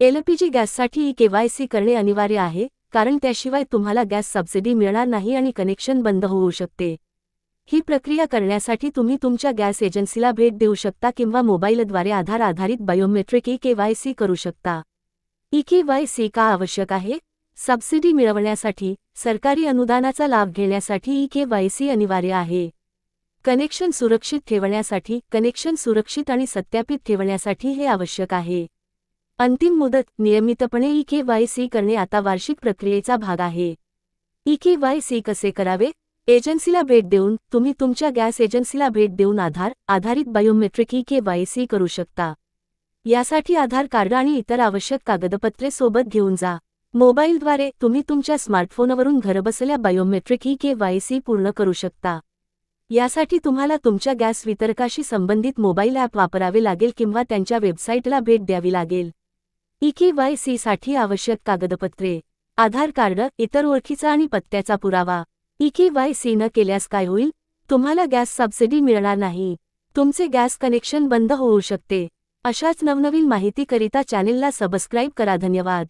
LPG गॅससाठी e KYC करणे अनिवार्य आहे कारण त्याशिवाय तुम्हाला गॅस सबसिडी मिळणार नाही आणि कनेक्शन बंद होऊ शकते. ही प्रक्रिया करण्यासाठी तुम्ही तुमच्या गॅस एजन्सीला भेट देऊ शकता किंवा मोबाईलद्वारे आधार आधारित बायोमेट्रिक ई केवायसी करू शकता. ई केवायसी का आवश्यक आहे? सबसिडी मिळवण्यासाठी सरकारी अनुदानाचा लाभ घेण्यासाठी ई केवायसी अनिवार्य आहे. कनेक्शन सुरक्षित ठेवण्यासाठी कनेक्शन सुरक्षित आणि सत्यापित ठेवण्यासाठी हे आवश्यक आहे. अंतिम मुदत नियमितपणे ई केवायसी करणे आता वार्षिक प्रक्रियेचा भाग आहे. ई के वाय सी कसे करावे? एजन्सीला भेट देऊन तुम्ही तुमच्या गॅस एजन्सीला भेट देऊन आधार आधारित बायोमेट्रिक ई केवायसी करू शकता. यासाठी आधार कार्ड आणि इतर आवश्यक कागदपत्रे सोबत घेऊन जा. मोबाईलद्वारे तुम्ही तुमच्या स्मार्टफोनवरून घरबसल्या biometric e K Y C पूर्ण करू शकता. यासाठी तुम्हाला तुमच्या गॅस वितरकाशी संबंधित मोबाईल ॲप वापरावे लागेल किंवा त्यांच्या वेबसाईटला भेट द्यावी लागेल. ई केवायसीसाठी आवश्यक कागदपत्रे आधार कार्ड इतर ओळखीचा आणि पत्त्याचा पुरावा. ई न केल्यास काय होईल? तुम्हाला गॅस सबसिडी मिळणार नाही. तुमचे गॅस कनेक्शन बंद होऊ शकते. अशाच नवनवीन माहितीकरिता चॅनेलला सबस्क्राईब करा. धन्यवाद.